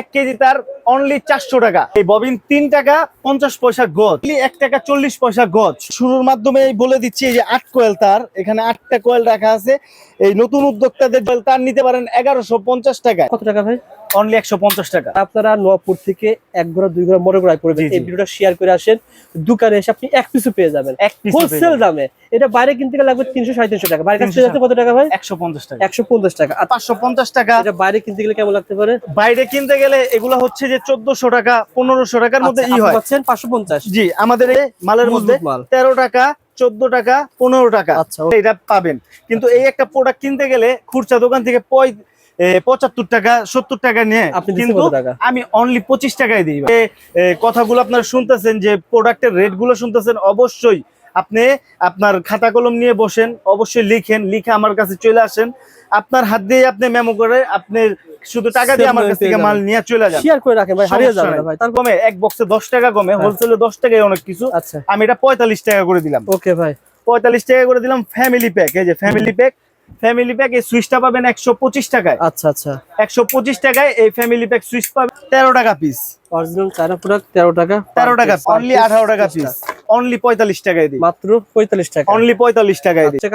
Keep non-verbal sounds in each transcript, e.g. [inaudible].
এক কেজি তার অনলি চারশো টাকা। এই ববিন তিন টাকা পঞ্চাশ পয়সা গজ। এক টাকা চল্লিশ পয়সা গজ। শুরুর মাধ্যমে বলে দিচ্ছি, এই যে আট কোয়েল তার, এখানে আটটা কোয়েল রাখা আছে। এই নতুন উদ্যোক্তাদের তার নিতে পারেন এগারোশো পঞ্চাশ টাকা কত টাকা ভাই? অনলি একশো পঞ্চাশ টাকা। আপনারা নোয়াপুর থেকে এক ঘোড়া দুই ঘোড়া পড়বেন। জি, জি। এই ভিডিওটা শেয়ার করে আসেন। দোকানে এসে আপনি এক পিসও পেয়ে যাবেন। হোলসেল দামে। এটা বাইরে কিনতে গেলে লাগবে তিনশো সাড়ে তিনশো টাকা। বাইরে কাছে যাচ্ছে কত টাকা ভাই? একশো পঞ্চাশ টাকা। একশো পঞ্চাশ টাকা। আর পাঁচশো পঞ্চাশ টাকা। এটা বাইরে কিনতে গেলে কেমন লাগতে পারে? বাইরে কিনতে গেলে এগুলো হচ্ছে যে চোদ্দশো টাকা পনেরোশো টাকার মধ্যে ই হয়। পাচ্ছেন পাঁচশো পঞ্চাশ। জি আমাদের এই মালের মধ্যে মজবুত মাল। তেরো টাকা চোদ্দ টাকা পনেরো টাকা। আচ্ছা এটা পাবেন। কিন্তু এই একটা প্রোডাক্ট কিনতে গেলে খুচরা দোকান থেকে পঁচাত্তর টাকা সত্তর টাকা নিয়ে কিন্তু আমি অনলি পঁচিশ টাকায় দিই কথাগুলো আপনারা শুনতেছেন যে প্রোডাক্টের রেটগুলো শুনতেছেন অবশ্যই আপনি আপনার খাতা কলম নিয়ে বসেন অবশ্যই লিখেন লিখে আমার কাছে চলে আসেন। আপনার হাত দিয়ে আপনি মেমো করে আপনি শুধু টাকা দিয়ে আমার কাছ থেকে মাল নিয়ে চলে যান। শেয়ার করে রাখেন ভাই হারিয়ে যাবে না ভাই। তার কমে এক বক্সে দশ টাকা কমে হ্যাঁ। হোলসেলে দশ টাকায় অনেক কিছু। আচ্ছা। আমি এটা পঁয়তাল্লিশ টাকা করে দিলাম। ওকে ভাই। পঁয়তাল্লিশ টাকা করে দিলাম ফ্যামিলি প্যাক এই যে ফ্যামিলি প্যাক ফ্যামিলি প্যাক এই সুইচটা পাবেন একশো পঁচিশ টাকায়। আচ্ছা আচ্ছা। একশো পঁচিশ টাকায় এই ফ্যামিলি প্যাক সুইচ পাবেন তেরো টাকা পিস অরিজিনাল চায়না প্রোডাক্ট তেরো টাকা তেরো টাকা অনলি আঠারো টাকা 10 পিস অনলি পঁয়তাল্লিশ টাকায় দিই। মাত্র পঁয়তাল্লিশ টাকা। অনলি পঁয়তাল্লিশ টাকায় দিই। আচ্ছা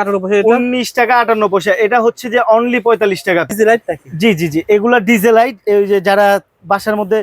উনিশ টাকা আটান্ন পয়সা। এটা হচ্ছে যে অনলি পঁয়তাল্লিশ টাকা। জি জি জি। এগুলা ডিজেলাইট এই যে যারা বাসার মধ্যে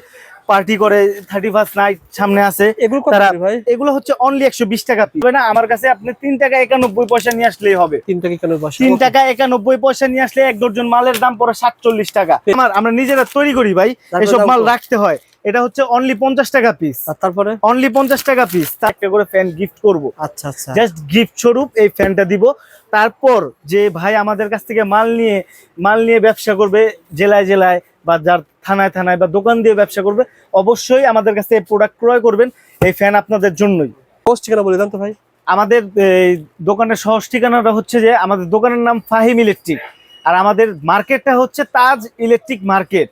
পার্টি করে থার্টি ফার্স্ট নাইট সামনে আছে। এগুলো তারা- এগুলো হচ্ছে অনলি একশো বিশ টাকা পিস না আমার কাছে আপনি তিন টাকা একানব্বই পয়সা নিয়ে আসলেই হবে। তিন টাকা কেন বসে তিন টাকা একানব্বই পয়সা নিয়ে আসলে এক ডজন মালের দাম পড়ে সাতচল্লিশ টাকা। আমার আমরা নিজেরা তৈরি করি ভাই এসব মাল রাখতে হয়। এটা হচ্ছে অনলি পঞ্চাশ টাকা পিস আর তারপরে? অনলি পঞ্চাশ টাকা পিস একটা করে ফ্যান গিফট করব। আচ্ছা আচ্ছা। জাস্ট গিফট স্বরূপ এই ফ্যানটা দিব। তারপর যে ভাই আমাদের কাছ থেকে মাল নিয়ে মাল নিয়ে ব্যবসা করবে জেলায় জেলায় বা যার থানায় থানায় বা দোকান দিয়ে ব্যবসা করবে অবশ্যই আমাদের কাছে থেকে প্রোডাক্ট ক্রয় করবেন এই ফ্যান আপনাদের জন্যই। পোস্ট ঠিকানা বলে দেন তো ভাই। আমাদের এই, দোকানের সহজ ঠিকানাটা হচ্ছে যে আমাদের দোকানের নাম ফাহিম ইলেকট্রিক। আর আমাদের মার্কেটটা হচ্ছে তাজ ইলেকট্রিক মার্কেট।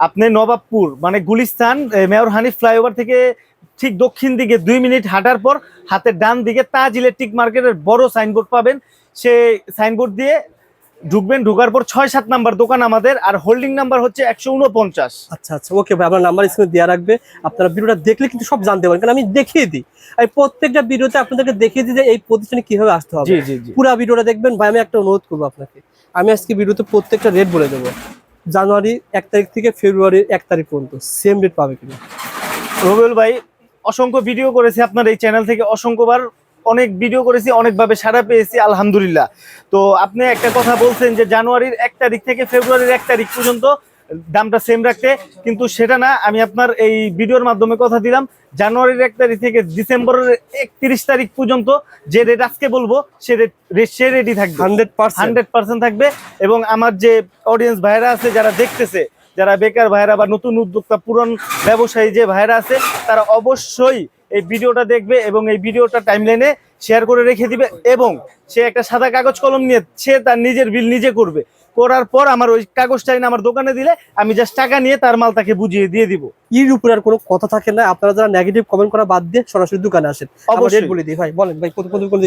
আপনি নবাবপুর মানে গুলিস্তান মেয়র হানিফ ফ্লাইওভার থেকে ঠিক দক্ষিণ দিকে দুই মিনিট হাঁটার পর হাতের ডান দিকে তাজ ইলেকট্রিক মার্কেটের বড় সাইনবোর্ড পাবেন। সেই সাইনবোর্ড দিয়ে ঢুকবেন ঢোকার পর ছয় সাত নাম্বার দোকান আমাদের আর হোল্ডিং নাম্বার হচ্ছে একশো উনপঞ্চাশ। আচ্ছা আচ্ছা ওকে ভাই আপনার নাম্বার স্ক্রিনে দেওয়া রাখবে। আপনারা ভিডিওটা দেখলে কিন্তু সব জানতে পারেন কারণ আমি দেখিয়ে দিই। আমি প্রত্যেকটা ভিডিওতে আপনাদেরকে দেখিয়ে দিই যে এই প্রতিষ্ঠানে কীভাবে আসতে হবে। পুরো ভিডিওটা দেখবেন ভাই আমি একটা অনুরোধ করব আপনাকে। আমি আজকে ভিডিওতে প্রত্যেকটা রেট বলে দেবো। জানুয়ারি এক তারিখ থেকে ফেব্রুয়ারির এক তারিখ পর্যন্ত সেম রেট পাবে কিনা। রবিউল ভাই অসংখ্য ভিডিও করেছি আপনার এই চ্যানেল থেকে অসংখ্যবার অনেক ভিডিও করেছি অনেকভাবে সাড়া পেয়েছি আলহামদুলিল্লাহ। তো আপনি একটা কথা বলছেন যে জানুয়ারির এক তারিখ থেকে ফেব্রুয়ারির এক তারিখ পর্যন্ত দামটা সেম রাখতে কিন্তু সেটা না আমি আপনার এই ভিডিওর মাধ্যমে কথা দিলাম। জানুয়ারির এক তারিখ থেকে ডিসেম্বরের একত্রিশ তারিখ পর্যন্ত যে রেট আজকে বলব সে রেট সে রেটই থাকবে। হান্ড্রেড হান্ড্রেড পার্সেন্ট থাকবে এবং আমার যে অডিয়েন্স ভাইরা আছে যারা দেখতেছে যারা বেকার ভাইরা বা নতুন উদ্যোক্তা পুরন ব্যবসায়ী যে ভাইরা আছে তারা অবশ্যই এই ভিডিওটা দেখবে এবং এই ভিডিওটা টাইমলাইনে শেয়ার করে রেখে দিবে এবং সে একটা সাদা কাগজ কলম নিয়ে সে তার নিজের বিল নিজে করবে। করার পর আমার ওই কাগজটা এনে আমার দোকানে দিলে আমি জাস্ট টাকা নিয়ে তার মাল তাকে বুঝিয়ে দিয়ে দিব। এর উপরে আর কোনো কথা থাকে না। আপনারা যারা নেগেটিভ কমেন্ট করা বাদ দিয়ে সরাসরি দোকানে আসেন। অবশ্যই। বলে দিই ভাই বলেন ভাই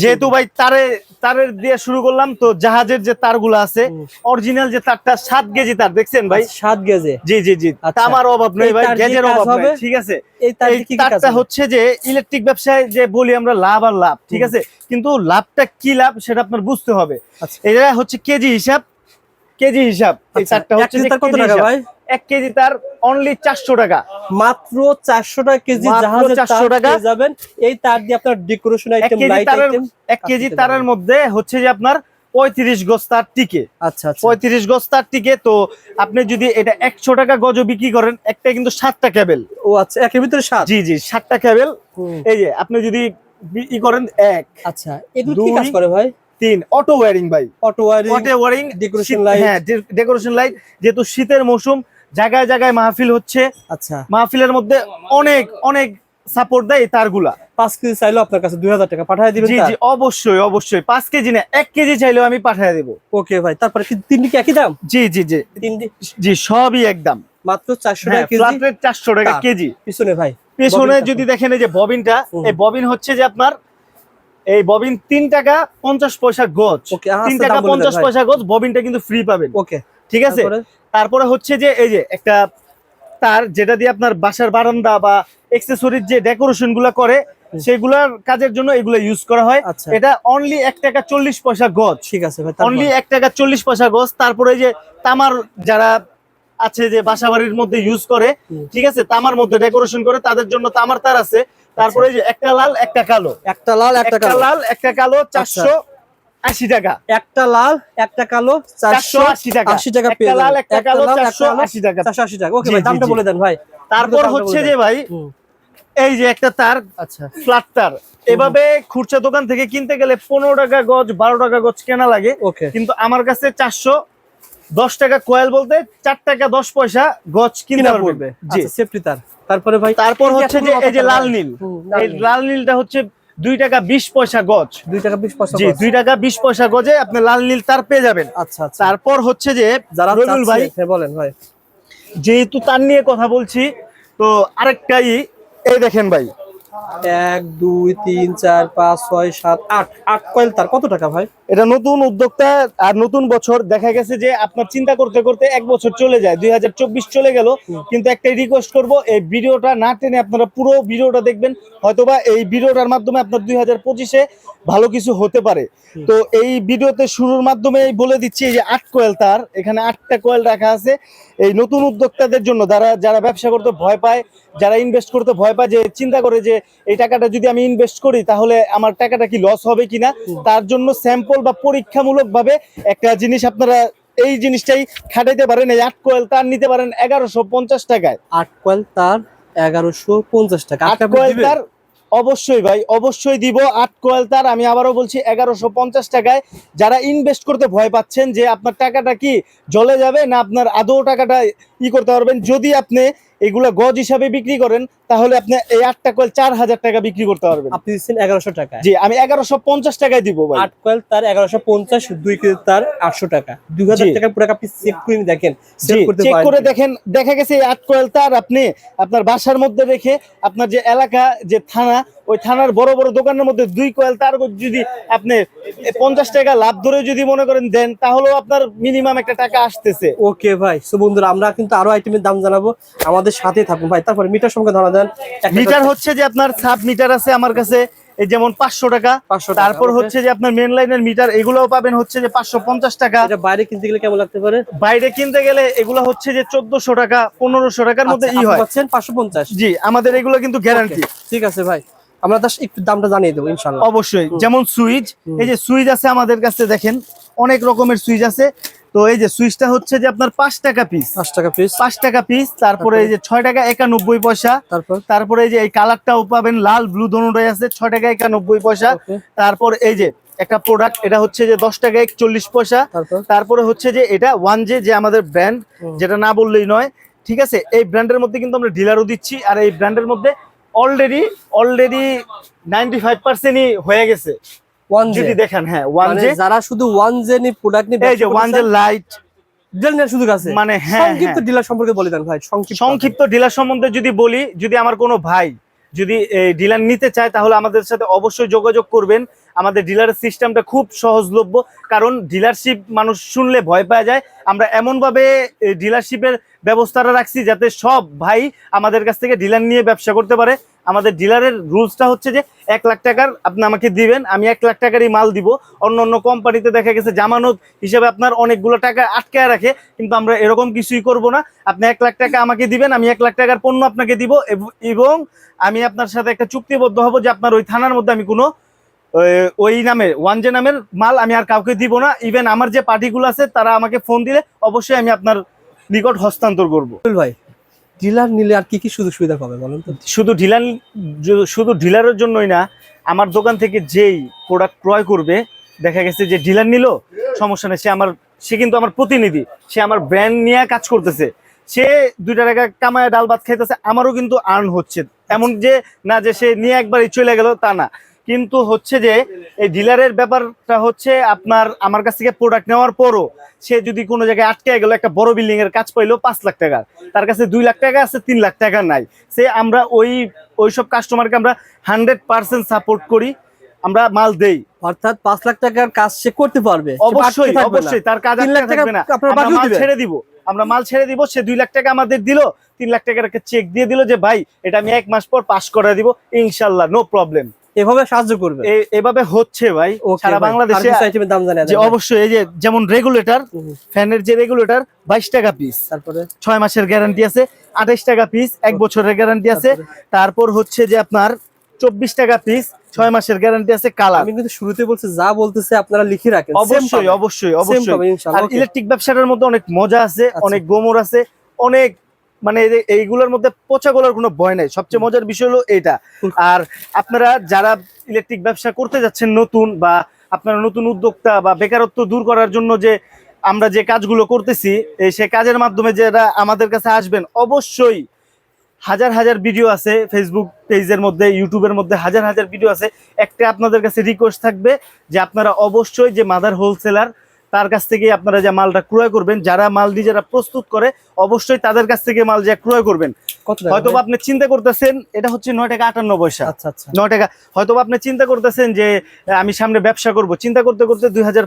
যেহেতু ভাই তারে তারের দিয়ে শুরু করলাম তো জাহাজের যে তারগুলো আছে অরিজিনাল যে তারটা সাত কেজি তার দেখছেন ভাই? সাত গেজে জি জি জি। আচ্ছা। তামার অভাব নেই ভাই তার কাজ অভাব? নেই ঠিক আছে? এই তারিখে কি তারটা হচ্ছে যে ইলেকট্রিক ব্যবসায় যে বলি আমরা লাভ আর লাভ ঠিক আছে? কিন্তু লাভটা কি লাভ সেটা আপনার বুঝতে হবে। আচ্ছা। এটা হচ্ছে কেজি হিসাব কেজি হিসাব। এই আচ্ছা, এক হচ্ছে কত টাকা ভাই? এক কেজি তার অনলি চারশো টাকা। মাত্র চারশো টাকা কেজি মাত্র জাহাজের 400 তার টাকা। যাবেন। এই তার দিয়ে আপনার ডেকোরেশন এক আইটেম কেজি তারের এক কেজি তারের মধ্যে হচ্ছে যে আপনার পঁয়ত্রিশ গজ তার টিকে। আচ্ছা আচ্ছা। পঁয়ত্রিশ গজ তার টিকে তো আপনি যদি এটা একশো টাকা গজ বিক্রি করেন একটা কিন্তু সাতটা কেবেল ও আচ্ছা একের ভিতরে সাত? জি জি সাতটা ক্যাবেল এই যে আপনি যদি ই করেন এক। আচ্ছা এগুলো কি কাজ করে ভাই? তিন অটো ওয়ারিং ভাই। Auto wiring auto wiring decoration light। হ্যাঁ ডেকোরেশন লাইট যেহেতু শীতের মৌসুম জায়গায় জায়গায় মাহফিল হচ্ছে। আচ্ছা। মাহফিলের মধ্যে অনেক অনেক সাপোর্ট দেয় তারগুলা। পাঁচ কেজি চাইলো আপনার কাছে দুই হাজার টাকা পাঠিয়ে দিবেন জি জি অবশ্যই অবশ্যই। পাঁচ কেজি না এক কেজি চাইলেও আমি পাঠিয়ে দেবো। ওকে ভাই তারপরে তিনটি কি একই দাম? জি জি জি। তিনটি? জি সবই একদম মাত্র চারশো হ্যাঁ টাকা কেজি চারশো টাকা কেজি। পিছনে ভাই পেছনে যদি দেখেন এই যে ববিনটা এই ববিন হচ্ছে যে আপনার এই ববিন তিন টাকা পঞ্চাশ পয়সা গজ তিন টাকা পঞ্চাশ পয়সা গজ ববিনটা কিন্তু ফ্রি পাবেন। ওকে ঠিক আছে? তারপরে? হচ্ছে যে এই যে একটা তার যেটা দিয়ে আপনার বাসার বারান্দা বা এক্সেসরিজ যে ডেকোরেশনগুলা করে সেগুলার কাজের জন্য এগুলো ইউজ করা হয়। আচ্ছা। এটা অনলি এক টাকা চল্লিশ পয়সা গজ ঠিক আছে অনলি এক টাকা চল্লিশ পয়সা গজ তারপরে যে তামার যারা আছে যে বাসা বাড়ির মধ্যে ইউজ করে ঠিক আছে? তামার মধ্যে ডেকোরেশন করে তাদের জন্য তামার তার আছে। তারপরে যে একটা লাল একটা কালো। একটা লাল একটা কালো। লাল একটা কালো চারশো আশি টাকা। একটা লাল একটা কালো চারশো আশি টাকা। আশি টাকা একটা লাল একটা কালো চারশো আশি টাকা। চারশো আশি টাকা। ওকে ভাই দামটা বলে দেন ভাই। তারপর হচ্ছে যে ভাই এই যে একটা তার আচ্ছা। ফ্ল্যাট তার এভাবে খুচরা দোকান থেকে কিনতে গেলে পনেরো টাকা গজ বারো টাকা গজ কেনা লাগে। ওকে। কিন্তু আমার কাছে চারশো দশ টাকা কয়েল বলতে চার টাকা দশ পয়সা গজ কিনতে কিনা পড়বে। আচ্ছা সেফটি তার। তারপরে ভাই তারপর হচ্ছে যে এই যে লাল নীল। এই লাল নীলটা হচ্ছে দুই টাকা বিশ পয়সা গজ। দুই টাকা বিশ পয়সা জি দুই টাকা বিশ পয়সা গজে আপনি লাল নীল তার পেয়ে যাবেন। আচ্ছা আচ্ছা। তারপর হচ্ছে যে যারা রবিউল ভাই ভাই বলেন ভাই। যেহেতু তার নিয়ে কথা বলছি তো আরেকটাই এই দেখেন ভাই এক দুই তিন চার পাঁচ ছয় সাত আট। আট কয়েল তার। কত টাকা ভাই? এটা নতুন উদ্যোক্তা আর নতুন বছর দেখা গেছে যে আপনার চিন্তা করতে করতে এক বছর চলে যায়। দুই হাজার চব্বিশ চলে গেল কিন্তু একটাই রিকোয়েস্ট করব এই ভিডিওটা না টেনে আপনারা পুরো ভিডিওটা দেখবেন। হয়তোবা এই ভিডিওটার মাধ্যমে আপনার দুই হাজার পঁচিশে ভালো কিছু হতে পারে। তো এই ভিডিওতে শুরুর মাধ্যমে বলে দিচ্ছি এই যে আট কোয়েল তার এখানে আটটা কোয়েল রাখা আছে। এই নতুন উদ্যোক্তাদের জন্য যারা যারা ব্যবসা করতে ভয় পায় যারা ইনভেস্ট করতে ভয় পায় যে চিন্তা করে যে এই টাকাটা যদি আমি ইনভেস্ট করি তাহলে আমার টাকাটা কি লস হবে কিনা? তার জন্য স্যাম্পল বা পরীক্ষামূলক ভাবে একটা জিনিস আপনারা এই জিনিসটাই খাটাইতে পারেন। এই আট কোয়েল তার নিতে পারেন এগারোশো পঞ্চাশ টাকায়। আট কোয়েল তার এগারোশো পঞ্চাশ টাকা। আট কোয়েল তার অবশ্যই ভাই অবশ্যই দিব। আট কোয়েল তার আমি আবারও বলছি এগারোশো পঞ্চাশ টাকায়। যারা ইনভেস্ট করতে ভয় পাচ্ছেন যে আপনার টাকাটা কি জলে যাবে না আপনার আদৌ টাকাটা ই করতে পারবেন যদি আপনি এগুলা গজ হিসাবে বিক্রি করেন তাহলে আপনি এই আটটা কয়েল চার হাজার টাকা বিক্রি করতে পারবেন। আপনি দিচ্ছেন এগারোশো টাকা। জি আমি এগারোশো পঞ্চাশ টাকায় দিবো ভাই। আট কয়েল তার এগারোশো পঞ্চাশ দুই কেজি তার আটশো টাকা। দুই হাজার টাকা পুরো আপনি চেক করে দেখেন চেক করে দেখেন দেখা গেছে এই আট কয়েল তার আপনি আপনার বাসার মধ্যে রেখে আপনার যে এলাকা যে থানা ওই থানার বড় বড় দোকানের মধ্যে দুই কোয়েল তার যদি আপনি পঞ্চাশ টাকা লাভ ধরে যদি মনে করেন দেন তাহলেও আপনার মিনিমাম একটা টাকা আসতেছে। ওকে ভাই বন্ধুরা আমরা কিন্তু আরও আইটেমের দাম জানাব। আমাদের সাথে থাকুন ভাই তারপরে মিটার সঙ্গে ধরা দেন। মিটার হচ্ছে যে আপনার সাব মিটার আছে আমার কাছে এই যেমন পাঁচশো টাকা। 500 টাকা, তারপর হচ্ছে যে আপনার মেন লাইনের মিটার এগুলোও পাবেন হচ্ছে যে পাঁচশো পঞ্চাশ টাকা। বাইরে কিনতে গেলে কেমন লাগতে পারে? বাইরে কিনতে গেলে এগুলো হচ্ছে যে চোদ্দশো টাকা পনেরোশো টাকার মধ্যে ই হয়। পাঁচশো পঞ্চাশ? জি আমাদের এগুলো কিন্তু গ্যারান্টি ঠিক আছে ভাই। আমরা তার একটু দামটা জানিয়ে দেবো ইনশাল্লাহ অবশ্যই। যেমন সুইচ এই যে সুইচ আছে আমাদের কাছে দেখেন অনেক রকমের সুইচ আছে। তো এই যে সুইচটা হচ্ছে যে আপনার পাঁচ টাকা পিস পাঁচ টাকা পিস পাঁচ টাকা পিস তারপরে এই যে ছয় টাকা একানব্বই পয়সা। তারপর? তারপরে এই যে এই কালারটাও পাবেন লাল ব্লু দোনোটাই আছে ছয় টাকা একানব্বই পয়সা। তারপর এই যে একটা প্রোডাক্ট এটা হচ্ছে যে দশ টাকা একচল্লিশ পয়সা। তারপরে? হচ্ছে যে এটা ওয়ান জে যে আমাদের ব্র্যান্ড যেটা না বললেই নয়। ঠিক আছে? এই ব্র্যান্ডের মধ্যে কিন্তু আমরা ডিলারও দিচ্ছি আর এই ব্র্যান্ডের মধ্যে অলরেডি অলরেডি নাইনটি ফাইভ পার্সেন্টই হয়ে গেছে। যদি দেখেন হ্যাঁ ওয়ান জে যারা শুধু ওয়ান জে নি প্রোডাক্ট নিয়ে এই যে ওয়ান জে লাইট ডিলার আছে। মানে হ্যাঁ সংক্ষিপ্ত হ্যাঁ। ডিলার সম্পর্কে বলে দেন ভাই সংক্ষিপ্ত। সংক্ষিপ্ত ডিলার সম্বন্ধে যদি বলি যদি আমার কোনো ভাই যদি ডিলার নিতে চায় তাহলে আমাদের সাথে অবশ্যই যোগাযোগ করবেন। আমাদের ডিলারের সিস্টেমটা খুব সহজলভ্য, কারণ ডিলারশিপ মানুষ শুনলে ভয় পাওয়া যায়। আমরা এমনভাবে ডিলারশিপের ব্যবস্থাটা রাখছি যাতে সব ভাই আমাদের কাছ থেকে ডিলার নিয়ে ব্যবসা করতে পারে। আমাদের ডিলারের রুলসটা হচ্ছে যে, এক লাখ টাকার আপনি আমাকে দিবেন, আমি এক লাখ টাকারই মাল দিব। অন্য অন্য কোম্পানিতে দেখা গেছে জামানত হিসেবে আপনার অনেকগুলো টাকা আটকায় রাখে, কিন্তু আমরা এরকম কিছুই করব না। আপনি এক লাখ টাকা আমাকে দিবেন, আমি এক লাখ টাকার পণ্য আপনাকে দিব এবং আমি আপনার সাথে একটা চুক্তিবদ্ধ হব যে আপনার ওই থানার মধ্যে আমি কোনো ওই নামের ওয়ান জে নামের মাল আমি আর কাউকে দিব না। ইভেন আমার যে পার্টিগুলো আছে তারা আমাকে ফোন দিলে অবশ্যই আমি আপনার নিকট হস্তান্তর করব। ভাই ডিলার নিলে আর কি কি সুযোগ সুবিধা পাবে বলেন তো? শুধু ডিলার শুধু ডিলারের জন্যই না আমার দোকান থেকে যেই প্রোডাক্ট ক্রয় করবে দেখা গেছে যে ডিলার নিল সমস্যা নেই সে আমার সে কিন্তু আমার প্রতিনিধি সে আমার ব্র্যান্ড নিয়ে কাজ করতেছে। সে দুইটা টাকা কামায় ডাল ভাত খাইতেছে আমারও কিন্তু আর্ন হচ্ছে। এমন যে না যে সে নিয়ে একবারই চলে গেল তা না। কিন্তু হচ্ছে যে এই ডিলারের ব্যাপারটা হচ্ছে আপনার আমার কাছ থেকে প্রোডাক্ট নেওয়ার পরও সে যদি কোনো জায়গায় আটকে গেল একটা বড় বিল্ডিং এর কাজ পাইলো পাঁচ লাখ টাকা তার কাছে দুই লাখ টাকা আছে তিন লাখ টাকা নাই। সে আমরা ওই ওইসব কাস্টমারকে আমরা হান্ড্রেড পার্সেন্ট সাপোর্ট করি আমরা মাল দেই। অর্থাৎ পাঁচ লাখ টাকার কাজ সে করতে পারবে অবশ্যই। অবশ্যই তার কাজ তিন লাখ টাকা ছেড়ে দিব আমরা মাল ছেড়ে দিব সে দুই লাখ টাকা আমাদের দিল তিন লাখ টাকার একটা চেক দিয়ে দিল যে ভাই এটা আমি এক মাস পর পাস করে দিব ইনশাল্লাহ নো প্রবলেম এভাবে সাহায্য করবে? এভাবে হচ্ছে ভাই সারা বাংলাদেশে আইটেমের দাম জানেন যে অবশ্যই এই যে যেমন রেগুলেটর ফ্যানের যে রেগুলেটর বাইশ টাকা পিস তারপরে? ছয় মাসের গ্যারান্টি আছে আঠাইশ টাকা পিস এক বছরের গ্যারান্টি আছে। তারপর? হচ্ছে যে আপনার চব্বিশ টাকা পিস ছয় মাসের গ্যারান্টি আছে কালার আমি কিন্তু শুরুতে বলছি যা বলতেছে আপনারা লিখে রাখেন। অবশ্যই অবশ্যই অবশ্যই। আর ইলেকট্রিক ব্যবসাটার মধ্যে অনেক মজা আছে আচ্ছা। অনেক গোমর আছে অনেক মানে এই এইগুলোর মধ্যে পচা গলার কোনো ভয় নাই। সবচেয়ে মজার বিষয় হলো এটা। আর আপনারা যারা ইলেকট্রিক ব্যবসা করতে যাচ্ছেন নতুন বা আপনারা নতুন উদ্যোক্তা বা বেকারত্ব দূর করার জন্য যে আমরা যে কাজগুলো করতেছি এই সে কাজের মাধ্যমে যারা আমাদের কাছে আসবেন অবশ্যই হাজার হাজার ভিডিও আছে ফেসবুক পেজের মধ্যে ইউটিউবের মধ্যে হাজার হাজার ভিডিও আছে। একটা আপনাদের কাছে রিকোয়েস্ট থাকবে যে আপনারা অবশ্যই যে মাদার হোলসেলার তার কাছ থেকে আপনারা যে মালটা ক্রয় করবেন যারা মাল নিজেরা প্রস্তুত করে অবশ্যই তাদের কাছ থেকে মাল যে ক্রয় করবেন। হয়তো আপনি চিন্তা করতেছেন এটা হচ্ছে নয় টাকা আটান্ন পয়সা। আচ্ছা আচ্ছা। নয় টাকা। হয়তো আপনি চিন্তা করতেছেন যে আমি সামনে ব্যবসা করব। চিন্তা করতে করতে দুই হাজার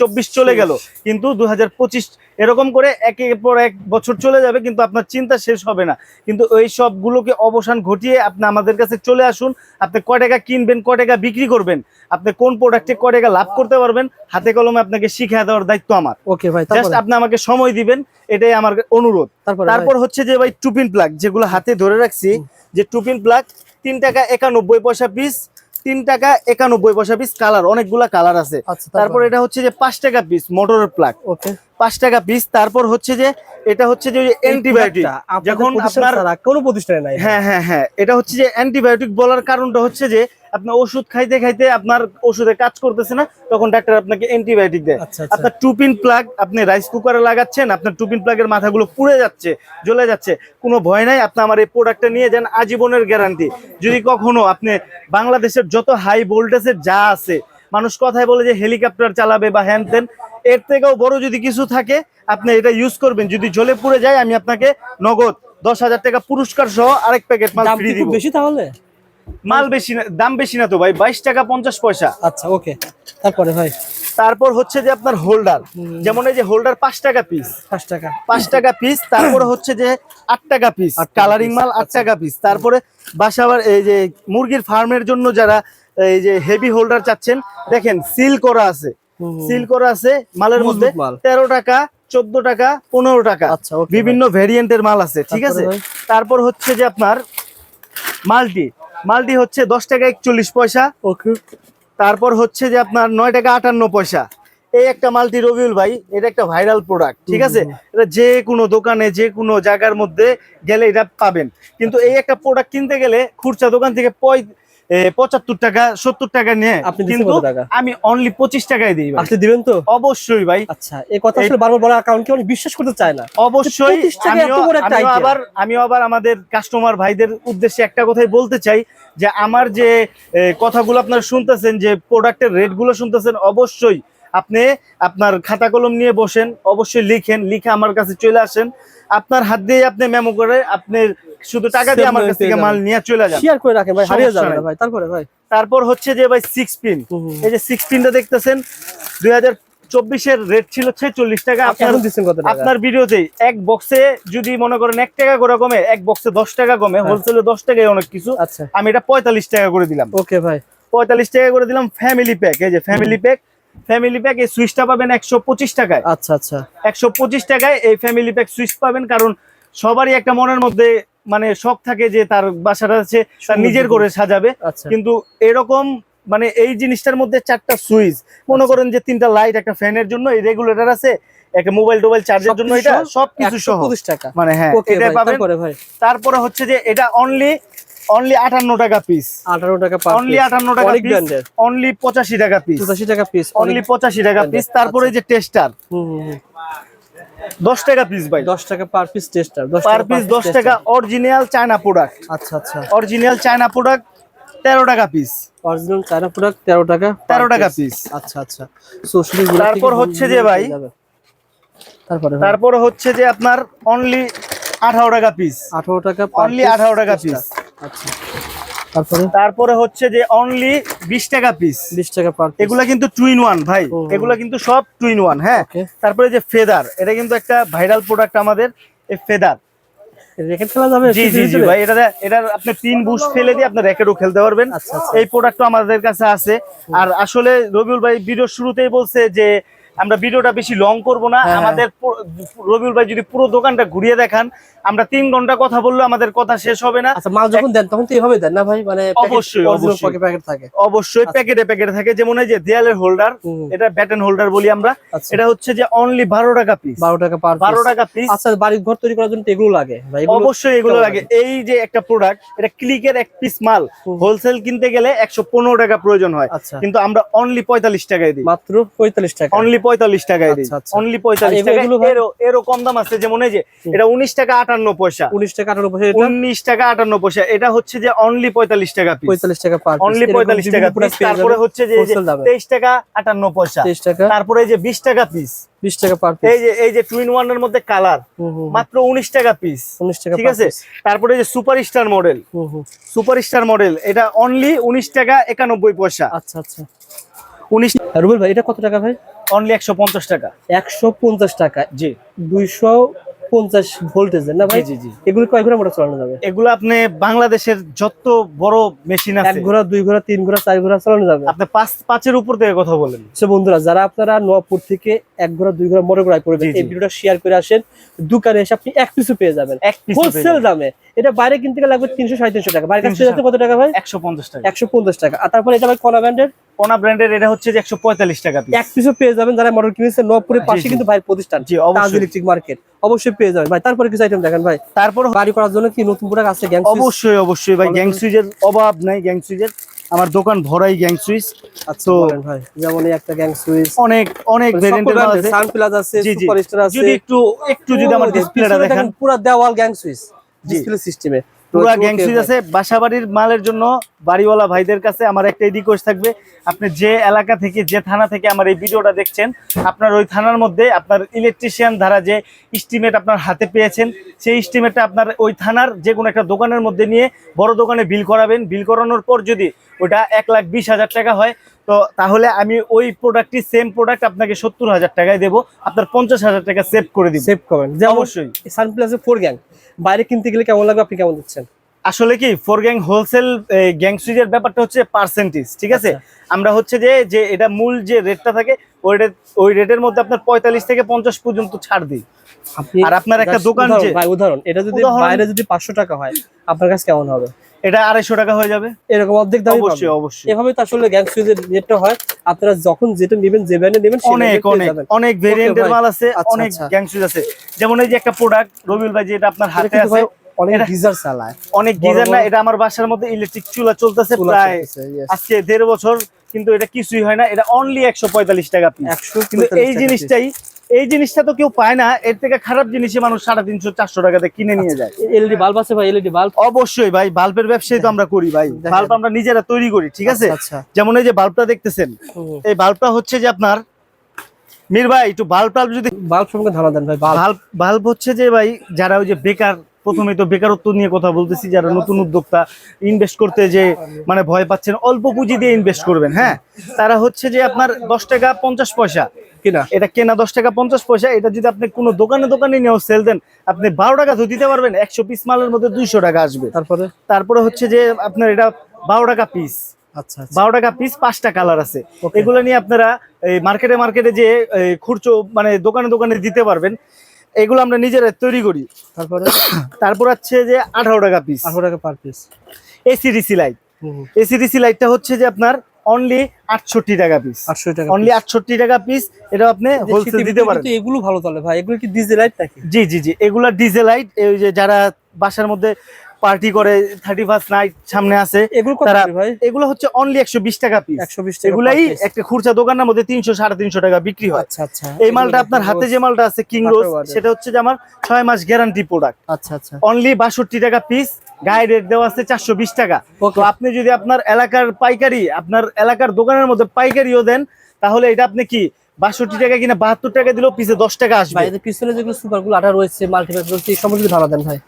চব্বিশ চলে গেল। কিন্তু দুই হাজার পঁচিশ এরকম করে একের পর এক বছর চলে যাবে কিন্তু আপনার চিন্তা শেষ হবে না। কিন্তু ওই সবগুলোকে অবসান ঘটিয়ে আপনি আমাদের কাছে চলে আসুন। আপনি কয় টাকা কিনবেন কয় টাকা বিক্রি করবেন আপনি কোন প্রোডাক্টে কয় টাকা লাভ করতে পারবেন হাতে কলমে আপনাকে শিখিয়ে দেওয়ার দায়িত্ব আমার। ওকে ভাই জাস্ট আপনি আমাকে সময় দিবেন এটাই আমার অনুরোধ। তারপর হচ্ছে যে ভাই টুপিন প্লাগ যেগুলো হাতে ধরে রাখছি যে টুপিন প্লাগ তিন টাকা একানব্বই পয়সা পিস তিন টাকা একানব্বই পয়সা পিস কালার অনেকগুলা কালার আছে। আচ্ছা তারপর? এটা হচ্ছে যে পাঁচ টাকা পিস মোটরের প্লাগ ওকে পাঁচ টাকা পিস তারপর হচ্ছে যে এটা হচ্ছে যে অ্যান্টিবায়োটিক যখন আপনার কোনো প্রতিষ্ঠানে নাই। হ্যাঁ হ্যাঁ হ্যাঁ এটা হচ্ছে যে অ্যান্টিবায়োটিক বলার কারণটা হচ্ছে যে আপনার ওষুধ খাইতে খাইতে আপনার ওষুধে কাজ করতেছে না তখন ডাক্তার আপনাকে অ্যান্টিবায়োটিক দেয়। আচ্ছা আচ্ছা। আপনার টুপিন প্লাগ আপনি রাইস কুকারে লাগাচ্ছেন আপনার টুপিন প্লাগের মাথাগুলো পুড়ে যাচ্ছে জ্বলে যাচ্ছে কোনো ভয় নাই আপনি আমার এই প্রোডাক্টটা নিয়ে যান আজীবনের গ্যারান্টি যদি কখনো আপনি বাংলাদেশের যত হাই ভোল্টেজের যা আছে মানুষ কথায় বলে যে হেলিকপ্টার চালাবে বা হ্যান ত্যান এর থেকেও বড় যদি কিছু থাকে আপনি এটা ইউজ করবেন। যদি জ্বলে পুড়ে যায় আমি আপনাকে নগদ দশ হাজার টাকা পুরস্কার সহ আরেক প্যাকেট মাল ফ্রি দিব। বেশি তাহলে? মাল বেশি না দাম বেশি না তো ভাই বাইশ টাকা পঞ্চাশ পয়সা। আচ্ছা ওকে তারপরে ভাই? তারপর হচ্ছে যে আপনার হোল্ডার যেমন এই যে হোল্ডার পাঁচ টাকা পিস পাঁচ টাকা। পাঁচ টাকা পিস তারপরে হচ্ছে যে আট টাকা পিস কালারিং মাল আট আচ্ছা। টাকা পিস তারপরে বাসাবার এই যে মুরগির ফার্মের জন্য যারা এই যে হেভি হোল্ডার চাচ্ছেন দেখেন সিল করা আছে। সিল করা আছে মালের মধ্যে। তেরো টাকা চোদ্দ টাকা পনেরো টাকা। আচ্ছা বিভিন্ন ভেরিয়েন্টের মাল আছে ঠিক আছে? তারপর হচ্ছে যে আপনার মাল্টি। মাল্টি হচ্ছে দশ টাকা একচল্লিশ পয়সা। ওকে তারপর হচ্ছে যে আপনার নয় টাকা আটান্ন পয়সা। এই একটা মাল্টি রবিউল ভাই এটা একটা ভাইরাল প্রোডাক্ট ঠিক আছে? এটা যে কোনো দোকানে যে কোনো জায়গার মধ্যে গেলে এটা পাবেন। কিন্তু এই একটা প্রোডাক্ট কিনতে গেলে খুচরা দোকান থেকে পঁয় পঁচাত্তর টাকা সত্তর টাকা নিয়ে কিন্তু আমি অনলি পঁচিশ টাকায় দিই আসলে দিবেন তো? অবশ্যই ভাই। আচ্ছা এই কথা আসলে বারবার বলার কারণ কি? অনেক বিশ্বাস করতে চায় না। অবশ্যই 25 আমিও। আবার আমিও আবার আমাদের কাস্টমার ভাইদের উদ্দেশ্যে একটা কথাই বলতে চাই যে আমার যে কথাগুলো আপনারা শুনতেছেন যে প্রোডাক্টের রেটগুলো শুনতেছেন অবশ্যই আপনি আপনার খাতা কলম নিয়ে বসেন অবশ্যই লিখেন লিখে আমার কাছে চলে আসেন। আপনার হাত দিয়ে আপনি মেমো করে আপনি শুধু টাকা দিয়ে আমার কাছ থেকে মাল নিয়ে চলে যান। শেয়ার করে রাখেন ভাই হারিয়ে যাবে না ভাই তারপরে ভাই। তারপর হচ্ছে যে ভাই সিক্স পিন হুম, হুম। এই যে সিক্স পিনটা দেখতেছেন দুই হাজার চব্বিশের রেট ছিল ছেচল্লিশ টাকা। আপনি আপনার এখন দিচ্ছেন কত টাকা? আপনার ভিডিওতে এক বক্সে যদি মনে করেন এক টাকা করে কমে এক বক্সে দশ টাকা কমে হ্যাঁ। হোলসেলে দশ টাকায় অনেক কিছু। আচ্ছা। আমি এটা পঁয়তাল্লিশ টাকা করে দিলাম। ওকে ভাই। পঁয়তাল্লিশ টাকা করে দিলাম ফ্যামিলি প্যাক এই যে ফ্যামিলি প্যাক ফ্যামিলি প্যাক এই সুইচটা পাবেন একশো পঁচিশ টাকায়। আচ্ছা আচ্ছা। একশো পঁচিশ টাকায় এই ফ্যামিলি প্যাক সুইচ পাবেন কারণ সবারই একটা মনের মধ্যে মানে শখ থাকে যে তার বাসাটা আছে তার নিজের করে সাজাবে। আচ্ছা। কিন্তু এরকম মানে এই জিনিসটার মধ্যে চারটা সুইচ মনে আচ্ছা। করেন যে তিনটা লাইট একটা ফ্যানের জন্য এই রেগুলেটর আছে একটা মোবাইল টোবাইল চার্জের জন্য এটা সবকিছু সহ টাকা। মানে হ্যাঁ এটা পাবেন। ভাই। তারপরে হচ্ছে যে এটা অনলি অনলি আটান্ন টাকা পিস আঠারো টাকা পার অনলি আটান্ন টাকা অনেক পিস অনলি পঁচাশি টাকা পিস পঁচাশি টাকা পিস অনলি পঁচাশি টাকা পিস তারপরে যে টেস্টার হুম দশ টাকা পিস ভাই। দশ টাকা পার পিস টেস্টার দশ পার পিস দশ টাকা অরিজিনাল চায়না প্রোডাক্ট আচ্ছা আচ্ছা। অরিজিনাল চায়না প্রোডাক্ট তেরো টাকা পিস অরিজিনাল চায়না প্রোডাক্ট তেরো টাকা per 13 টাকা piece। আচ্ছা আচ্ছা। শুধু তারপর হচ্ছে যে ভাই, তারপরে তারপরে হচ্ছে যে আপনার অনলি আঠারো টাকা পিস আঠারো টাকা only 18 টাকা piece। আচ্ছা। তারপরে? তারপরে হচ্ছে যে অনলি বিশ টাকা পিস বিশ টাকা পার এগুলা কিন্তু টু ইন ওয়ান ভাই। এগুলা কিন্তু সব টু ইন ওয়ান হ্যাঁ? তারপরে যে ফেদার এটা কিন্তু একটা ভাইরাল প্রোডাক্ট আমাদের এই ফেদার রেকেট খেলা যাবে জি জি জি ভাই এটা এটা আপনি তিন বুশ ফেলে দিয়ে আপনি র্যাকেটও খেলতে পারবেন। আচ্ছা আচ্ছা। এই আমাদের কাছে আছে। আর আসলে রবিউল ভাই ভিডিও শুরুতেই বলছে যে আমরা ভিডিওটা বেশি লং করব না। হ্যাঁ, আমাদের রবিউল ভাই যদি পুরো দোকানটা ঘুরিয়ে দেখান আমরা তিন ঘণ্টা কথা বললে আমাদের কথা শেষ হবে না। আচ্ছা মাল যখন দেন তখন তো এইভাবে দেন না ভাই? মানে অবশ্যই, অবশ্যই। প্যাকেট থাকে। অবশ্যই আচ্ছা। প্যাকেটে প্যাকেটে থাকে। যেমন এই যে দেয়ালের হোল্ডার এটা ব্যাটন হোল্ডার বলি আমরা। আচ্ছা। এটা হচ্ছে যে অনলি বারো টাকা পিস বারো টাকা পার বারো টাকা পিস আচ্ছা বাড়ির ঘর তৈরি করার জন্য এগুলো লাগে। ভাই অবশ্যই এগুলো লাগে। এই যে একটা প্রোডাক্ট এটা ক্লিকের এক পিস মাল। হোলসেল কিনতে গেলে একশো পনেরো টাকা প্রয়োজন হয়। কিন্তু আমরা অনলি পঁয়তাল্লিশ টাকায় দিই। মাত্র পঁয়তাল্লিশ টাকা। অনলি পঁয়তাল্লিশ টাকায় দিই। আচ্ছা, আচ্ছা। অনলি পঁয়তাল্লিশ টাকা। এরও কম দাম আছে যেমন এই যে এটা উনিশ টাকা আটান্ন পয়সা। উনিশ টাকা আঠারো পয়সা উনিশ টাকা আটান্ন পয়সা। এটা হচ্ছে যে অনলি পঁয়তাল্লিশ টাকা পঁয়তাল্লিশ টাকা অনলি পঁয়তাল্লিশ টাকা তারপরে হচ্ছে যে তেইশ টাকা আটান্ন পয়সা। তেইশ টাকা? তারপরে যে বিশ টাকা পিস বিশ টাকা পার এই যে এই যে টুইন ওয়ানের মধ্যে কালার মাত্র উনিশ টাকা পিস উনিশ টাকা ঠিক আছে? তারপরে এই যে super star model. Super star model এটা অনলি উনিশ টাকা একানব্বই পয়সা। আচ্ছা আচ্ছা। উনিশ রুবেল ভাই এটা কত টাকা ভাই? অনলি একশো পঞ্চাশ টাকা। একশো পঞ্চাশ টাকা জি। দুইশো পঞ্চাশ ভোল্টেজের না ভাই? জি জি এগুলো কয় ঘোড়া মোটর চালানো যাবে? এগুলো আপনি বাংলাদেশের যত বড় মেশিন এক আছে ঘোড়া দুই ঘোড়া তিন ঘোড়া চার ঘোড়া চালানো যাবে? আপনি পাঁচ পাঁচের উপর থেকে কথা বলেন। সে বন্ধুরা যারা আপনারা নোয়াপুর থেকে এক ঘোড়া দুই ঘোড়া মোটর ঘোড়ায় করবেন। এই ভিডিওটা শেয়ার করে আসেন। দোকানে এসে আপনি এক পিছু পেয়ে যাবেন। এক হোলসেল দামে। এটা বাইরে কিনতে গেলে লাগবে তিনশো সাড়ে তিনশো টাকা। বাইরে কাছে কত টাকা ভাই? একশো পঞ্চাশ টাকা। একশো পঞ্চাশ টাকা। আর তারপরে এটা ভাই কলা ব্র্যান্ডের কোনা ব্র্যান্ডের এটা হচ্ছে যে একশো পঁয়তাল্লিশ টাকা piece। এক পিছু পেয়ে যাবেন। যারা মোটর কিনেছে নবপুরের পাশে কিন্তু ভাইয়ের প্রতিষ্ঠান জি অবশ্যই। ইলেকট্রিক মার্কেট অবশ্যই পেয়ে যাবেন। ভাই তারপরে কিছু আইটেম দেখেন ভাই। তারপর গাড়ি করার জন্য কি নতুন প্রোডাক্ট আছে গ্যাং অবশ্যই অবশ্যই ভাই গ্যাং। সুইচের অভাব নাই গ্যাং সুইচের আমার দোকান ভরাই গ্যাং সুইচ আচ্ছা ভাই যেমন এই একটা গ্যাং সুইচ অনেক অনেক ভেরিয়েন্টের মাল আছে। সানপ্লাজ আছে জি, জি। সুপারস্টার আছে। যদি একটু একটু যদি আমার ডিসপ্লেটা দেখেন পুরো দেওয়াল গ্যাং সুইচ ডিসপ্লে সিস্টেমে পুরা গ্যাং সুইচ আছে বাসাবাড়ির মালের জন্য বাড়িওয়ালা ভাইদের কাছে আমার একটা রিকোয়েস্ট থাকবে আপনি যে এলাকা থেকে যে থানা থেকে আমার এই ভিডিওটা দেখছেন আপনার ওই থানার মধ্যে আপনার ইলেকট্রিশিয়ান দ্বারা যে স্টিমেট আপনার হাতে পেয়েছেন সেই স্টিমেটটা আপনার ওই থানার যে কোনো একটা দোকানের মধ্যে নিয়ে বড় দোকানে বিল করাবেন। বিল করানোর পর যদি ওটা এক লাখ বিশ হাজার টাকা হয়। তো তাহলে আমি ওই প্রোডাক্টটি সেম প্রোডাক্ট আপনাকে সত্তর হাজার টাকায় দেবো। আপনার পঞ্চাশ হাজার টাকা সেভ করে দিব। সেভ করবেন। অবশ্যই। সানপ্লাজের ফোর গ্যাং বাইরে কিনতে গেলে কেমন লাগবে? আপনি কেমন দিচ্ছেন? আসলে কি ফোর গ্যাং হোলসেল গ্যাং সুইচের ব্যাপারটা হচ্ছে পার্সেন্টেজ ঠিক আছে? আচ্ছা। আমরা হচ্ছে যে যে এটা মূল যে রেটটা থাকে ওই রেট ওই রেটের মধ্যে আপনার পঁয়তাল্লিশ থেকে পঞ্চাশ পর্যন্ত ছাড় দিই। আর আপনার একটা দোকান উদাহরণ, এটা যদি বাইরে যদি পাঁচশো টাকা হয় আপনার কাছে কেমন হবে? এটা আড়াইশো টাকা হয়ে যাবে। এরকম অর্ধেক দাম অবশ্যই অবশ্যই। এভাবে তো আসলে গ্যাং সুইজের রেটটা হয়। আপনারা যখন যেটা নেবেন যে ব্র্যান্ডে নেবেন অনেক অনেক। অনেক ভেরিয়েন্টের মাল আছে আচ্ছা, অনেক আচ্ছা। গ্যাং সুইজ আছে। যেমন এই যে একটা প্রোডাক্ট রবিউল ভাই যেটা আপনার হাতে আছে অনেক গিজার চালায়। অনেক গিজার না এটা আমার বাসার মধ্যে ইলেকট্রিক চুলা চলতেছে প্রায় আজকে দেড় বছর কিন্তু এটা কিছুই হয় না। এটা অনলি একশো পঁয়তাল্লিশ টাকা পিস 145 কিন্তু এই জিনিসটাই এই জিনিসটা তো কেউ পায় না। এর থেকে খারাপ জিনিসই মানুষ সাড়ে তিনশো চারশো টাকাতে কিনে নিয়ে যায়। এলইডি বাল্ব আছে ভাই এলইডি বাল্ব অবশ্যই ভাই বাল্বের ব্যবসায় তো আমরা করি ভাই। বাল্ব আমরা নিজেরা তৈরি করি ঠিক আছে? আচ্ছা যেমন এই যে বাল্বটা দেখতেছেন এই বাল্বটা হচ্ছে যে আপনার মির ভাই একটু বাল্ব টাল্ব যদি বাল্ব সম্পর্কে ধারণা দেন ভাই বাল্ব বাল্ব হচ্ছে যে ভাই যারা ওই যে বেকার প্রথমে তো বেকারত্ব নিয়ে কথা বলতেছি যারা নতুন উদ্যোক্তা ইনভেস্ট করতে যে মানে ভয় পাচ্ছেন অল্প পুঁজি দিয়ে ইনভেস্ট করবেন হ্যাঁ? তারা হচ্ছে যে আপনার দশ টাকা পঞ্চাশ পয়সা। কিনা? এটা কেনা দশ টাকা পঞ্চাশ পয়সা এটা যদি আপনি কোনো দোকানে দোকানে নিয়েও সেল দেন আপনি বারো টাকা তো দিতে পারবেন একশো পিস মালের মধ্যে দুইশো টাকা আসবে। তারপরে? তারপরে হচ্ছে যে আপনার এটা বারো টাকা পিস আচ্ছা আচ্ছা। বারো টাকা পিস পাঁচটা কালার আছে. এগুলো নিয়ে আপনারা এই মার্কেটে মার্কেটে যে খুচরো মানে দোকানে দোকানে দিতে পারবেন। এগুলো আমরা নিজেরা তৈরি করি। তারপরে? তারপর আছে যে আঠারো টাকা পিস আঠারো টাকা per piece AC DC light AC DC লাইটটা হচ্ছে যে আপনার অনলি আটষট্টি টাকা পিস আটশো টাকা অনলি আটষট্টি টাকা পিস এটা আপনি হোলসেল দিতে পারেন। এগুলো ভালো চলে ভাই। এগুলো কি ডিজে লাইট থাকে জি জি জি। এগুলো ডিজে লাইট এই যে যারা বাসার মধ্যে পার্টি করে থার্টি ফার্স্ট নাইট সামনে আছে। এগুলো তারা- এগুলো হচ্ছে অনলি একশো বিশ টাকা পিস একশো বিশ এগুলাই একটা খুচরা দোকানের মধ্যে তিনশো সাড়ে তিনশো টাকা বিক্রি হয়। আচ্ছা আচ্ছা। এই মালটা আপনার হাতে যে মালটা আছে কিং রোজ সেটা হচ্ছে যে আমার ছয় মাস গ্যারান্টি প্রোডাক্ট আচ্ছা আচ্ছা। অনলি বাষট্টি টাকা পিস গায়ে রেট দেওয়া আছে চারশো বিশ টাকা। তো আপনি যদি আপনার এলাকার পাইকারি আপনার এলাকার দোকানের মধ্যে পাইকারিও দেন তাহলে এটা আপনি কি বাষট্টি টাকা কিনা বাহাত্তর টাকা দিলেও পিসে দশ টাকা আসবে? পিছনে যেগুলো সুপারগুলো আঠা রয়েছে মাল্টিপ্যাক রয়েছে এই সম্পর্কে ধারণা দেন ভাই।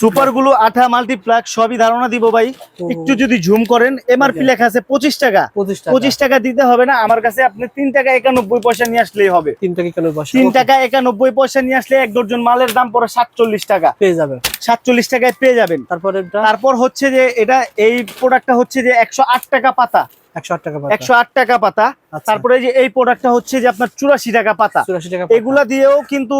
সুপারগুলো আঠা মাল্টিপ্লাক সবই ধারণা দিব ভাই। একটু যদি ঝুম করেন এমআরপি লেখা আছে পঁচিশ টাকা। পঁচিশ টাকা। দিতে হবে না আমার কাছে আপনি তিন টাকা একানব্বই পয়সা নিয়ে আসলেই হবে। তিন টাকা তিন টাকা একানব্বই পয়সা নিয়ে আসলে এক ডজন মালের দাম পড়ে সাতচল্লিশ টাকা। পেয়ে যাবেন। সাতচল্লিশ টাকায় পেয়ে যাবেন। তারপরে তারপর হচ্ছে যে এটা এই প্রোডাক্টটা হচ্ছে যে একশো আট টাকা পাতা। একশো আট টাকা পাতা। আচ্ছা। তারপরে যে এই প্রোডাক্টটা হচ্ছে যে আপনার চুরাশি টাকা পাতা। টাকা এগুলা দিয়েও কিন্তু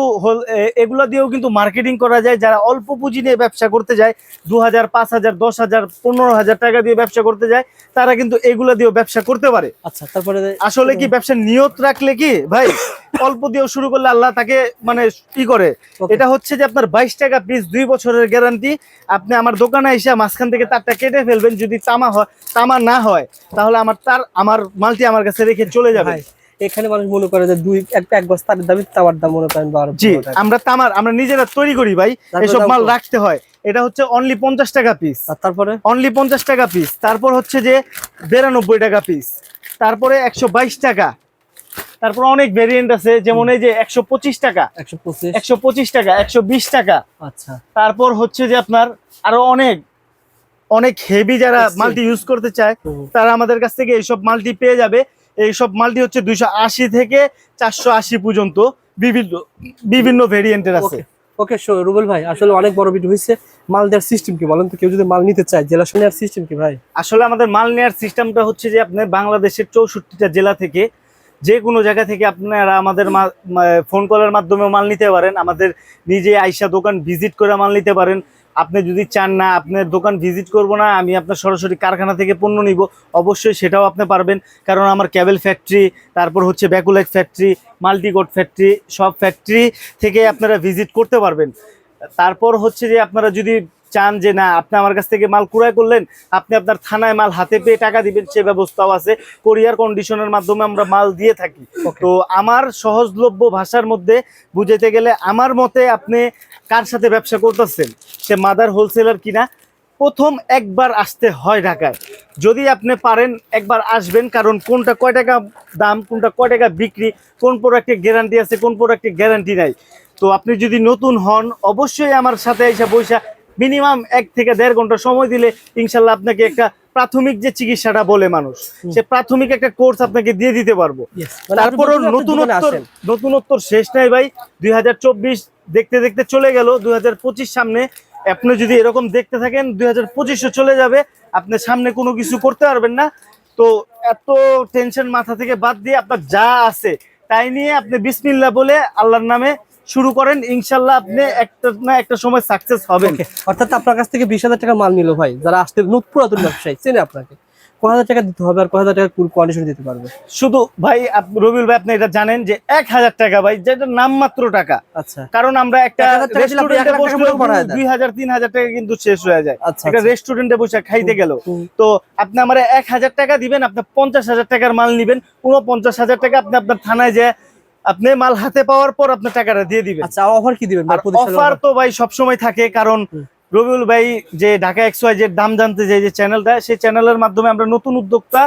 এগুলা দিয়েও কিন্তু মার্কেটিং করা যায়। যারা অল্প পুঁজি নিয়ে ব্যবসা করতে যায় দু হাজার পাঁচ হাজার দশ হাজার পনেরো হাজার টাকা দিয়ে ব্যবসা করতে যায় তারা কিন্তু এগুলা দিয়েও ব্যবসা করতে পারে। আচ্ছা তারপরে আসলে কি ব্যবসা নিয়ত রাখলে কি ভাই? [coughs] অল্প দিয়েও শুরু করলে আল্লাহ তাকে মানে কি করে. এটা হচ্ছে যে আপনার বাইশ টাকা পিস দুই বছরের গ্যারান্টি আপনি আমার দোকানে এসে মাঝখান থেকে তারটা কেটে ফেলবেন। যদি তামা হয় তামা না হয় তাহলে আমার তার আমার মালটি আমার কাছে রেখে চলে যাবে। এখানে মানুষ মনে করে যে দুই একটা এক বস্তার দামি তামার দাম মনে করেন বারো জি আমরা তামার আমরা নিজেরা তৈরি করি ভাই এসব মাল রাখতে হয়। এটা হচ্ছে অনলি পঞ্চাশ টাকা পিস আর তারপরে? অনলি পঞ্চাশ টাকা পিস তারপর হচ্ছে যে বিরানব্বই টাকা পিস তারপরে একশো বাইশ টাকা। তারপর অনেক ভেরিয়েন্ট আছে যেমন এই যে একশো পঁচিশ টাকা। একশো পঁচিশ। একশো পঁচিশ টাকা একশো বিশ টাকা। আচ্ছা। তারপর হচ্ছে যে আপনার আরও অনেক। অনেক হেভি যারা. মাল্টি ইউজ করতে চায় তারা আমাদের কাছ থেকে এইসব মাল্টি পেয়ে যাবে। এইসব মাল্টি হচ্ছে দুইশো আশি থেকে চারশো আশি পর্যন্ত বিভিন্ন বিভিন্ন ভেরিয়েন্টের আছে। ওকে রুবেল ভাই আসলে অনেক বড় ভিডিও হয়েছে। মাল দেওয়ার সিস্টেম কি বলেন তো? কেউ যদি মাল নিতে চায় জেলা আর সিস্টেম কি ভাই? আসলে আমাদের মাল নেওয়ার সিস্টেমটা হচ্ছে যে আপনি বাংলাদেশের চৌষট্টিটা জেলা থেকে যে কোনো জায়গা থেকে আপনারা আমাদের ফোন কলের মাধ্যমে মাল নিতে পারেন। আমাদের নিজে আইসা দোকান ভিজিট করে মাল নিতে পারেন। আপনি যদি চান না, আপনার দোকান ভিজিট করব না, আমি আপনার সরাসরি কারখানা থেকে পণ্য নিব, অবশ্যই সেটাও আপনি পারবেন। কারণ আমার ক্যাবেল ফ্যাক্টরি তারপর হচ্ছে ব্যাকুলেক ফ্যাক্টরি মাল্টিকোট ফ্যাক্টরি সব ফ্যাক্টরি থেকে আপনারা ভিজিট করতে পারবেন। তারপর হচ্ছে যে আপনারা যদি চান যে না আপনি আমার কাছ থেকে মাল ক্রয় করলেন আপনি আপনার থানায় মাল হাতে পেয়ে টাকা দিবেন সে ব্যবস্থাও আছে। কোরিয়ার কন্ডিশনের মাধ্যমে আমরা মাল দিয়ে থাকি। তো আমার সহজলভ্য ভাষার মধ্যে বুঝাইতে গেলে আমার মতে আপনি কার সাথে ব্যবসা করতেছেন? সে মাদার হোলসেলার কিনা? প্রথম একবার আসতে হয় ঢাকায়। যদি আপনি পারেন একবার আসবেন কারণ কোনটা কয় টাকা দাম কোনটা কয় টাকা বিক্রি কোন প্রোডাক্টের গ্যারান্টি আছে কোন প্রোডাক্টের গ্যারান্টি নাই। তো আপনি যদি নতুন হন অবশ্যই আমার সাথে এসে বৈশা মিনিমাম এক থেকে দেড় ঘণ্টা সময় দিলে ইনশাল্লাহ আপনাকে একটা প্রাথমিক যে চিকিৎসাটা বলে মানুষ সে প্রাথমিক একটা কোর্স আপনাকে দিয়ে দিতে পারব। মানে তারপরও নতুনত্ব নতুনত্ব শেষ নাই ভাই দুই হাজার চব্বিশ দেখতে দেখতে চলে গেল দুই হাজার পঁচিশ সামনে। আপনি যদি এরকম দেখতে থাকেন দুই হাজার চলে যাবে আপনি সামনে কোনো কিছু করতে পারবেন না। তো এত টেনশন মাথা থেকে বাদ দিয়ে আপনার যা আছে তাই নিয়ে আপনি বিসমিল্লা বলে আল্লাহর নামে শুরু করেন ইনশাল্লাহ আপনি একটা না একটা সময় সাকসেস হবেন। অর্থাৎ আপনার কাছ থেকে বিশ হাজার টাকা মাল নিল ভাই যারা আসতে নতুন পুরাতন ব্যবসায়ী চেনে আপনাকে। কয় হাজার টাকা দিতে হবে আর কয় হাজার টাকা কন্ডিশন দিতে পারবে? শুধু ভাই রবিউল ভাই আপনি এটা জানেন যে এক হাজার টাকা ভাই যেটা নামমাত্র টাকা। আচ্ছা। কারণ আমরা একটা 1000 টাকা দিলে আপনি এক রেস্টুরেন্টে লাখ টাকা বসলে পুরো বাড়ায় দেন। দুই হাজার তিন হাজার টাকা কিন্তু শেষ হয়ে যায়। আচ্ছা একটা আচ্ছা। রেস্টুরেন্টে বসে খাইতে গেল। তো আপনি আমার এক হাজার টাকা দিবেন আপনি পঞ্চাশ হাজার টাকার মাল নিবেন উনপঞ্চাশ হাজার টাকা আপনি আপনার থানায় যে আপনি মাল হাতে পাওয়ার পর আপনার টাকাটা দিয়ে দিবেন। আচ্ছা অফার কি দিবেন? অফার তো ভাই সবসময় থাকে কারণ। রবিউল ভাই যে ঢাকা এক্স ওয়াই যে দাম জানতে যে যে চ্যানেলটা সেই চ্যানেলের মাধ্যমে আমরা নতুন উদ্যোক্তা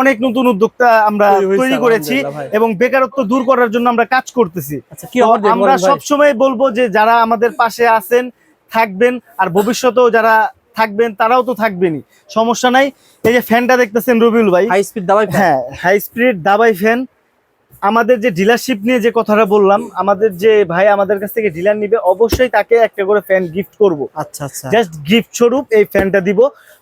অনেক নতুন উদ্যোক্তা আমরা তৈরি করেছি এবং বেকারত্ব দূর করার জন্য আমরা কাজ করতেছি। আচ্ছা আমরা? সবসময় বলব যে যারা আমাদের পাশে আছেন থাকবেন আর ভবিষ্যতেও যারা থাকবেন তারাও তো থাকবেনই। সমস্যা নাই। এই যে ফ্যানটা দেখতেছেন রবিউল ভাই। হাই স্পিড দাবাই হ্যাঁ হাই স্পিড দাবাই ফ্যান আমাদের যে ডিলারশিপ নিয়ে যে কথাটা বললাম আমাদের যে ভাই আমাদের কাছ থেকে ডিলার নিবে অবশ্যই তাকে একটা করে ফ্যান গিফট করব। আচ্ছা আচ্ছা। জাস্ট গিফট স্বরূপ এই ফ্যানটা দিব।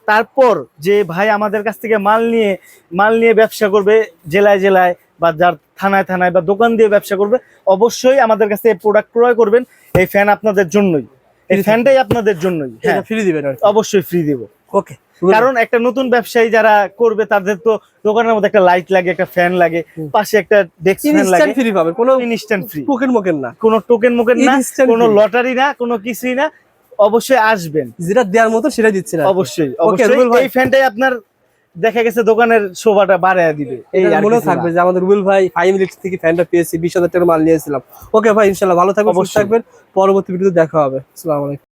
তারপর যে ভাই আমাদের কাছ থেকে মাল নিয়ে মাল নিয়ে ব্যবসা করবে জেলায় জেলায় বা যার থানায় থানায় বা দোকান দিয়ে ব্যবসা করবে অবশ্যই আমাদের কাছ থেকে প্রোডাক্ট ক্রয় করবেন। এই ফ্যান আপনাদের জন্যই। এই ফ্যানটাই আপনাদের জন্যই হ্যাঁ। ফ্রি দিবেন অবশ্যই ফ্রি দেব। ওকে কারণ একটা নতুন ব্যবসায়ী যারা করবে তাদের তো দোকানের মধ্যে একটা লাইট লাগে একটা ফ্যান লাগে পাশে একটা ডেস্ক ফ্যান লাগে। ইনস্ট্যান্ট ফ্রি পাবেন কোনো ইনস্ট্যান্ট ফ্রি টোকেন মোকেন না। কোনো টোকেন মোকেন না কোনো লটারি না কোনো কিছুই না অবশ্যই আসবেন। যেটা দেওয়ার মতো সেটা দিচ্ছে না অবশ্যই। এই ফ্যানটাই আপনার দেখা গেছে দোকানের শোভাটা বাড়ায় দিবে। এই মনে থাকবে যে আমাদের রুবেল ভাই ফাইভ মিনিট থেকে ফ্যানটা পেয়েছি বিশ হাজার টাকার মাল নিয়েছিলাম ওকে ভাই ইনশাল্লাহ ভালো থাকবেন সুস্থ অবশ্যই। থাকবেন। পরবর্তী ভিডিওতে দেখা হবে। আসসালামু আলাইকুম।